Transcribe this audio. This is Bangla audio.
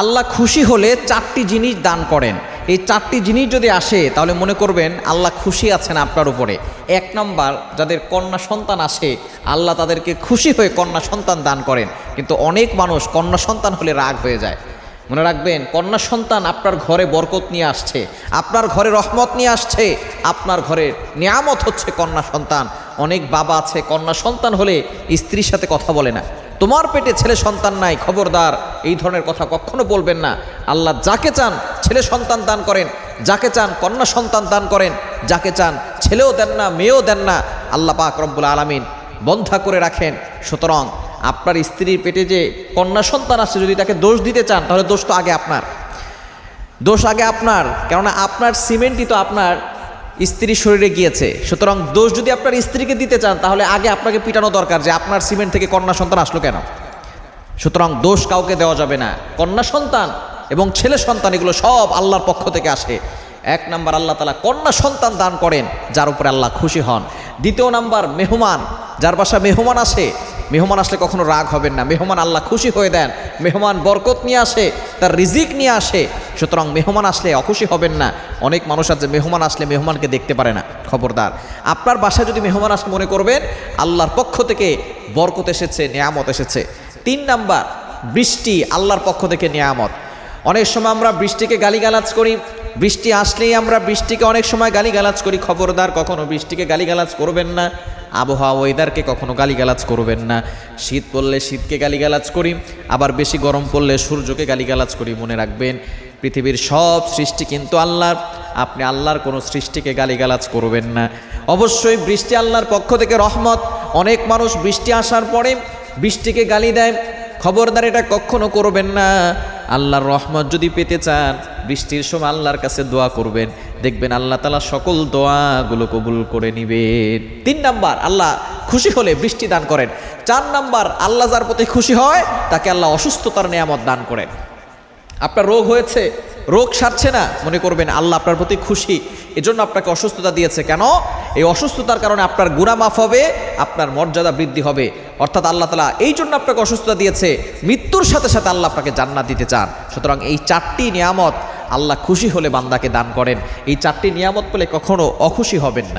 আল্লাহ খুশি হলে চারটি জিনিস দান করেন। এই চারটি জিনিস যদি আসে, তাহলে মনে করবেন আল্লাহ খুশি আছেন আপনার উপরে। এক নম্বর, যাদের কন্যা সন্তান আসে, আল্লাহ তাদেরকে খুশি হয়ে কন্যা সন্তান দান করেন। কিন্তু অনেক মানুষ কন্যা সন্তান হলে রাগ হয়ে যায়। মনে রাখবেন, কন্যা সন্তান আপনার ঘরে বরকত নিয়ে আসছে, আপনার ঘরে রহমত নিয়ে আসছে, আপনার ঘরে নিয়ামত হচ্ছে কন্যা সন্তান। অনেক বাবা আছে, কন্যা সন্তান হলে স্ত্রীর সাথে কথা বলে না। তোমার পেটে ছেলে সন্তান নাই, খবরদার। এই ধরনের কথা কখনো বলবেন না। আল্লাহ যাকে চান ছেলে সন্তান দান করেন, যাকে চান কন্যা সন্তান দান করেন, যাকে চান ছেলেও দেন না, মেয়েও দেন না, আল্লাহ পাক রব্বুল আলমিন বন্ধা করে রাখেন। সুতরাং আপনার স্ত্রীর পেটে যে কন্যা সন্তান আছে, যদি তাকে দোষ দিতে চান, তাহলে দোষ তো আগে আপনার। দোষ আগে আপনার, কেননা আপনার সিমেন্টই তো আপনার। স্ত্রীর শরীরে গিয়েছে। সুতরাং দোষ যদি আপনার স্ত্রীকে দিতে চান, তাহলে আগে আপনাকে পিটানো দরকার যে আপনার সিমেন্ট থেকে কন্যা সন্তান আসলো কেন। সুতরাং দোষ কাউকে দেওয়া যাবে না। কন্যা সন্তান এবং ছেলে সন্তান, এগুলো সব আল্লাহর পক্ষ থেকে আসে। এক নাম্বার, আল্লাহ তালা কন্যা সন্তান দান করেন, যার উপরে আল্লাহ খুশি হন। দ্বিতীয় নাম্বার, মেহমান, যার বাসা মেহমান আসে মেহমান আসলে কখনো রাগ হবেন না। মেহমান আল্লাহ খুশি হয়ে দেন। মেহমান বরকত নিয়ে আসে, তার রিজিক নিয়ে আসে। সুতরাং মেহমান আসলে অখুশি হবেন না। অনেক মানুষ আছে, মেহমান আসলে মেহমানকে দেখতে পারে না। খবরদার। আপনার বাসায় যদি মেহমান আসলে মনে করবেন, আল্লাহর পক্ষ থেকে বরকত এসেছে, নিয়ামত এসেছে। তিন নাম্বার, বৃষ্টি আল্লাহর পক্ষ থেকে নিয়ামত। অনেক সময় আমরা বৃষ্টিকে গালিগালাজ করি। বৃষ্টি আসলেই আমরা বৃষ্টিকে অনেক সময় গালিগালাজ করি। খবরদার, কখনো বৃষ্টিকে গালিগালাজ করবেন না। আবহাওয়া ওয়েদারকে কখনো গালিগালাজ করবেন না। শীত পড়লে শীতকে গালিগালাজ করি, আবার বেশি গরম পড়লে সূর্যকে গালিগালাজ করি, মনে রাখবেন। পৃথিবীর সব সৃষ্টি কিন্তু আল্লাহর, আপনি আল্লাহর কোনো সৃষ্টিকে গালিগালাজ করবেন না। অবশ্যই বৃষ্টি আল্লাহর পক্ষ থেকে রহমত। অনেক মানুষ বৃষ্টি আসার পরে বৃষ্টিকে গালি দেয়। খবরদার এটা কখনো করবেন না। আল্লাহর রহমত যদি পেতে চান বৃষ্টির সময় আল্লাহর কাছে দোয়া করবেন। দেখবেন আল্লাহ তালা সকল দোয়াগুলো কবুল করে নিবেন। তিন নাম্বার, আল্লাহ খুশি হলে বৃষ্টি দান করেন। চার নাম্বার, আল্লাহ যার প্রতি খুশি হয়, তাকে আল্লাহ অসুস্থতার নিয়ামত দান করেন। আপনার রোগ হয়েছে, রোগ সারছে না, মনে করবেন আল্লাহ আপনার প্রতি খুশি, এজন্য আপনাকে অসুস্থতা দিয়েছে। কেন? এই অসুস্থতার কারণে আপনার গুণা মাফ হবে, আপনার মর্যাদা বৃদ্ধি হবে। অর্থাৎ আল্লাহ তালা এই জন্য আপনাকে অসুস্থতা দিয়েছে, মৃত্যুর সাথে সাথে আল্লাহ আপনাকে জান্নাত দিতে চান। সুতরাং এই চারটি নিয়ামত আল্লাহ খুশি হলে বান্দাকে দান করেন। এই চারটি নিয়ামত পেলে কখনো অখুশি হবেন না।